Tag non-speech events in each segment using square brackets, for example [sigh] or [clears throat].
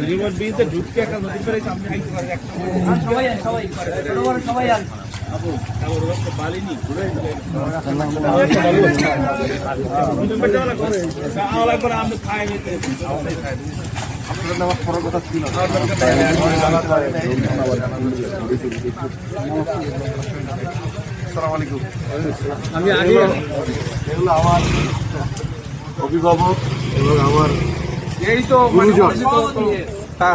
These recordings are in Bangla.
রিমোট বিতে ঢুকতে একটা নদী করে সামনে আইতে পারে সবাই সবাই করে ছোট বড় সবাই আন আপু তারপর ওটা বালিনি আওলা করে আমি খাই নিতে আমাদের খাই আপনাদের নামাজ পড়ার কথা ছিল আসসালামু আলাইকুম আমি আগে এগুলো আমার অভিভাবক এবং আমার এই তো গুরুজন। তা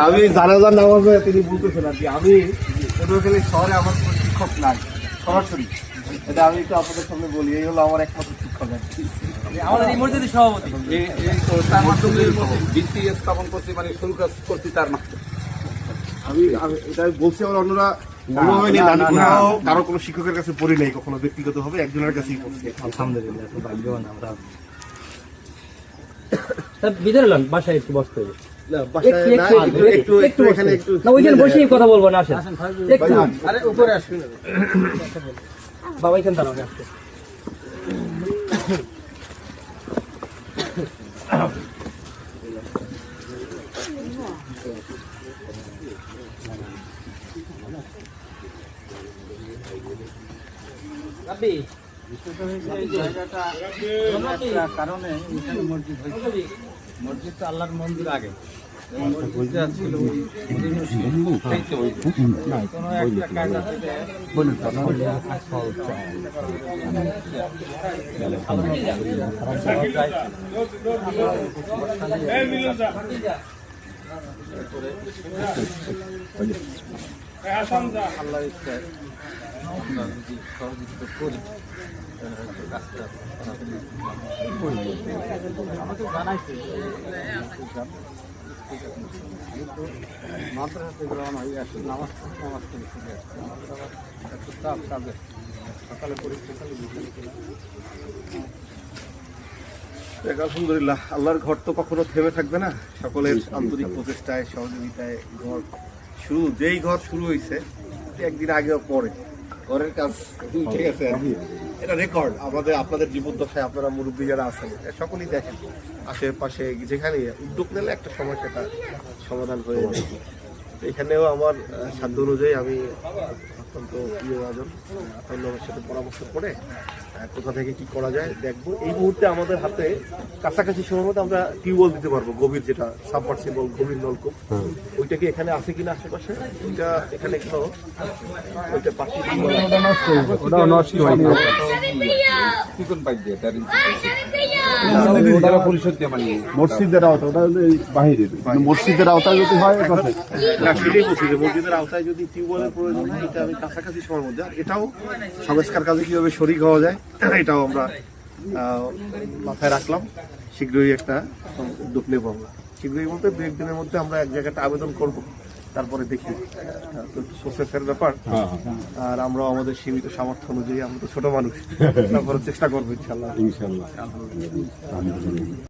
আমি জানাজার নামাজে তিনি বলতেছেন আর কি আমি পটুয়াখালী শহরে আমার কোনো শিক্ষক নাই সরাসরি। এটা আমি একটু আপনাদের সামনে বলি এই হলো আমার একমাত্র শিক্ষক আর কি। আমাদের এই মসজিদের সভাপতি। এই এই তো তার মাধ্যমে ভিত্তি স্থাপন করছি মানে শুরু কাজ- করছি তার মাধ্যমে। আমি এটা বলছি আমার অন্যরা মনে। কারও কোনো শিক্ষকের কাছে পড়ি নাই কখনো ব্যক্তিগত ভাবে একজনের কাছেই পড়ছি। আলহামদুলিল্লাহ ভাগ্যবান আমরা তা ভিতরে লন বাসায় একটু বসতে হবে। এখানে কথা বলব না আসেন। একটু। আরে উপরে আসবি না বাবা এখানে দাঁড়াও আসতে রাব্বি কারণে এখানে মসজিদ হয়েছে। মসজিদ তো আল্লাহর মন্দির আগে। মসজিদটা ছিল ওই এই তো ওই কোনো একটা কায়দা থেকে এই মিলন যা এই আসাম যা আল্লাহর ইচ্ছায় আমরা যদি সহযোগিতা করি আমাকে জানাইছে কিন্তু হয়ে আসি নামাজ নামাজ থেকে চলে আসছে আমাদের আবার একটু চাপ কাজে সকালে পরীক্ষা খালি বিকেলে আলহামদুলিল্লাহ আল্লাহর ঘর তো কখনো থেমে থাকবে না। সকলের আন্তরিক প্রচেষ্টায় সহযোগিতায় ঘর শুরু যেই ঘর শুরু হয়েছে একদিন আগেও পরে। ঘরের কাজ ঠিক আছে। এটা রেকর্ড আমাদের, আপনাদের জীবদ্দশায় আপনারা মুরব্বী যারা আছেন সকলেই দেখেন আশেপাশে যেখানে উদ্যোগ নিলে একটা সমস্যাটা সমাধান হয়ে যায় এখানেও আমার সাধ্য অনুযায়ী আমি অত্যন্ত প্রিয় রাজন। সাথে পরামর্শ করে কোথা থেকে কি করা যায় দেখব। এই মুহূর্তে আমাদের হাতে কাছাকাছি সময় মতো আমরা টিউবওয়েল দিতে পারব গভীর যেটা সাবমার্সিবল গভীর নলকূপ। ওইটা কি এখানে আছে কিনা আশেপাশে? ওইটা এখানে কোনো ওইটা মসজিদের আওতা ওটা বাহিরে। মসজিদের আওতায় যদি হয় এটা ঠিক। সেটাই বলছি যে মসজিদের আওতায় যদি টিউবওয়েলের প্রয়োজন হয় এটা আমি কাছাকাছি সময়ের মধ্যে। আর এটাও সংস্কার কাজে কীভাবে শরিক হওয়া যায় [clears throat] এটাও আমরা মাথায় রাখলাম। শীঘ্রই একটা উদ্যোগ নেব আমরা। শীঘ্রই বলতে দু একদিনের মধ্যে আমরা এক জায়গাটা আবেদন করব তারপরে দেখি। প্রসেসের ব্যাপার। আর আমরা আমাদের সীমিত সামর্থ্য অনুযায়ী আমরা তো ছোট মানুষ [laughs] তারপরে চেষ্টা করব ইনশাল্লাহ ইনশাল্লাহ